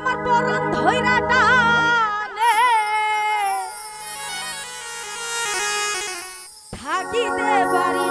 আমার পরাণ ধৈরা টানে। থাকিতে পারি